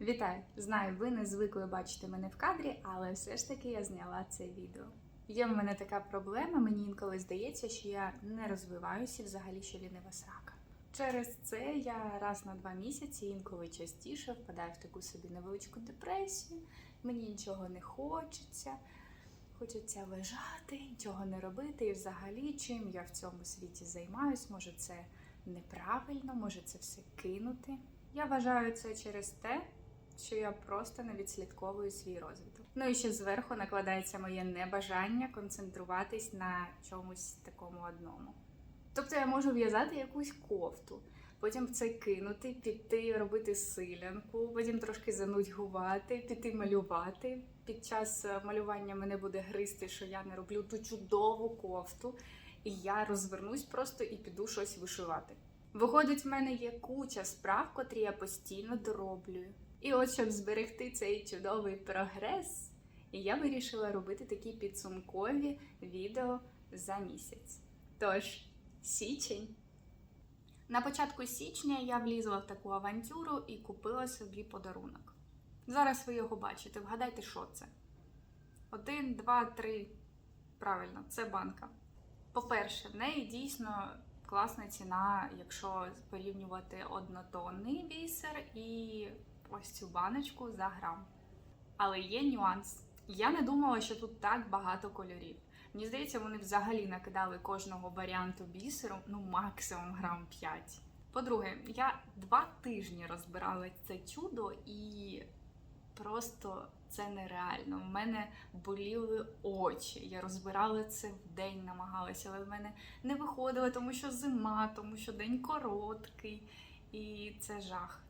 Вітаю! Знаю, ви не звикли бачити мене в кадрі, але все ж таки я зняла це відео. Є в мене така проблема, мені інколи здається, що я не розвиваюся взагалі що лінива срака. Через це я раз на два місяці, інколи частіше впадаю в таку собі невеличку депресію, мені нічого не хочеться, хочеться лежати, нічого не робити. І взагалі, чим я в цьому світі займаюсь, може це неправильно, може це все кинути. Я вважаю це через те, що я просто не відслідковую свій розвиток. Ну і ще зверху накладається моє небажання концентруватись на чомусь такому одному. Тобто я можу в'язати якусь кофту, потім це кинути, піти робити силянку, потім трошки занудьгувати, піти малювати. Під час е, малювання мене буде гризти, що я не роблю ту чудову кофту, і я розвернусь просто і піду щось вишивати. Виходить, в мене є куча справ, котрі я постійно дороблюю. І от щоб зберегти цей чудовий прогрес, я вирішила робити такі підсумкові відео за місяць. Тож, січень. На початку січня я влізла в таку авантюру і купила собі подарунок. Зараз ви його бачите. Вгадайте, що це? Один, два, три. Правильно, це банка. По-перше, в неї дійсно класна ціна, якщо порівнювати однотонний бісер і ось цю баночку за грам. Але є нюанс. Я не думала, що тут так багато кольорів. Мені здається, вони взагалі накидали кожного варіанту бісеру, ну максимум грам 5. По-друге, я два тижні розбирала це чудо і просто це нереально. В мене боліли очі. Я розбирала це в день, намагалася, але в мене не виходило, тому що зима, тому що день короткий, і це жах.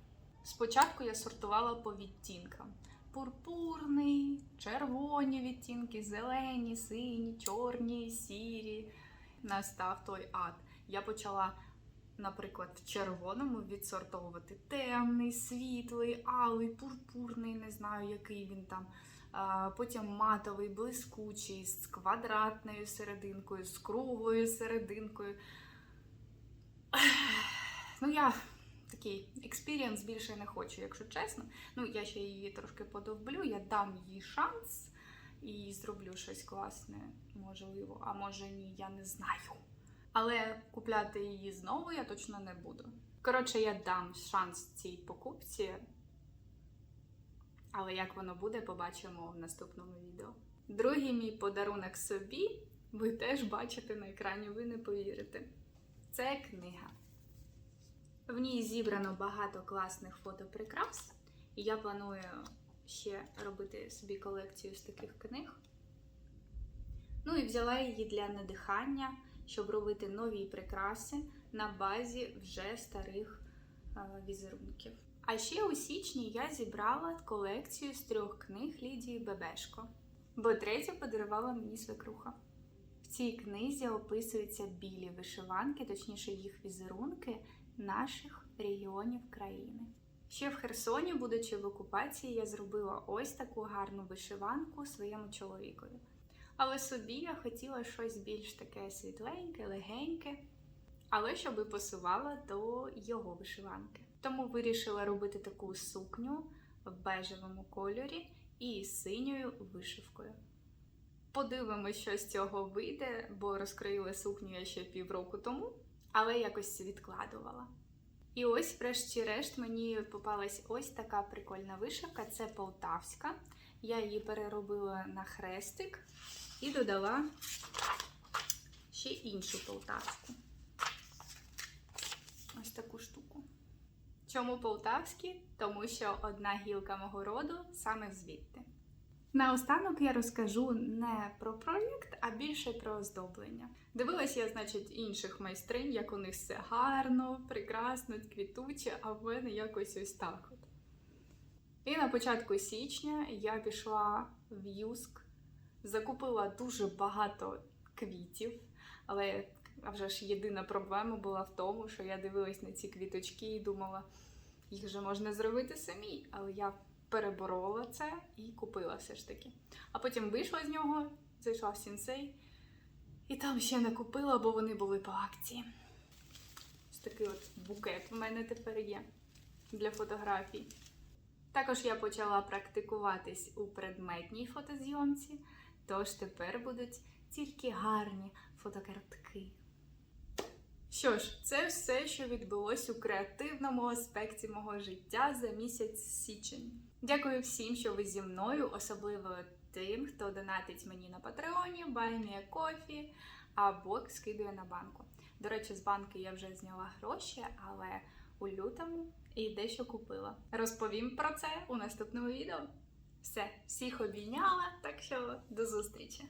Спочатку я сортувала по відтінкам: пурпурний, червоні відтінки, зелені, сині, чорні, сірі. Настав той ад. Я почала, наприклад, в червоному відсортовувати темний, світлий, алий, пурпурний, не знаю, який він там. Потім матовий, блискучий, з квадратною серединкою, з круглою серединкою. Ну, я такий експірієнс більше не хочу, якщо чесно. Ну, я ще її трошки подовблю, я дам їй шанс і зроблю щось класне, можливо, а може ні, я не знаю. Але купляти її знову я точно не буду. Коротше, я дам шанс цій покупці. Але як воно буде, побачимо в наступному відео. Другий мій подарунок собі ви теж бачите на екрані, ви не повірите. Це книга. В ній зібрано багато класних фотоприкрас, і я планую ще робити собі колекцію з таких книг. Ну і взяла її для надихання, щоб робити нові прикраси на базі вже старих е, візерунків. А ще у січні я зібрала колекцію з трьох книг Лідії Бебешко, бо третю подарувала мені свекруха. В цій книзі описуються білі вишиванки, точніше їх візерунки наших регіонів країни. Ще в Херсоні, будучи в окупації, я зробила ось таку гарну вишиванку своєму чоловікові. Але собі я хотіла щось більш таке світленьке, легеньке, але щоб і пасувало до його вишиванки. Тому вирішила робити таку сукню в бежевому кольорі і синьою вишивкою. Подивимось, що з цього вийде, бо розкроїла сукню я ще півроку тому, але якось відкладувала. І ось, врешті-решт, мені попалась ось така прикольна вишивка. Це полтавська. Я її переробила на хрестик і додала ще іншу полтавську. Ось таку штуку. Чому полтавські? Тому що одна гілка мого роду саме звідти. Наостанок я розкажу не про проєкт, а більше про оздоблення. Дивилась я, значить, інших майстринь, як у них все гарно, прекрасно, квітуче, а в мене якось ось так от. І на початку січня я пішла в Юск, закупила дуже багато квітів, але а вже ж єдина проблема була в тому, що я дивилась на ці квіточки і думала, їх же можна зробити самі, але я переборола це і купила все ж таки. А потім вийшла з нього, зайшла в сінсей, і там ще не купила, бо вони були по акції. Ось такий от букет в мене тепер є для фотографій. Також я почала практикуватись у предметній фотозйомці, тож тепер будуть тільки гарні фотокартки. Що ж, це все, що відбулось у креативному аспекті мого життя за місяць січень. Дякую всім, що ви зі мною, особливо тим, хто донатить мені на Патреоні, Баймія Кофі або скидує на банку. До речі, з банки я вже зняла гроші, але у лютому і дещо купила. Розповім про це у наступному відео. Все, всіх обійняла, так що до зустрічі!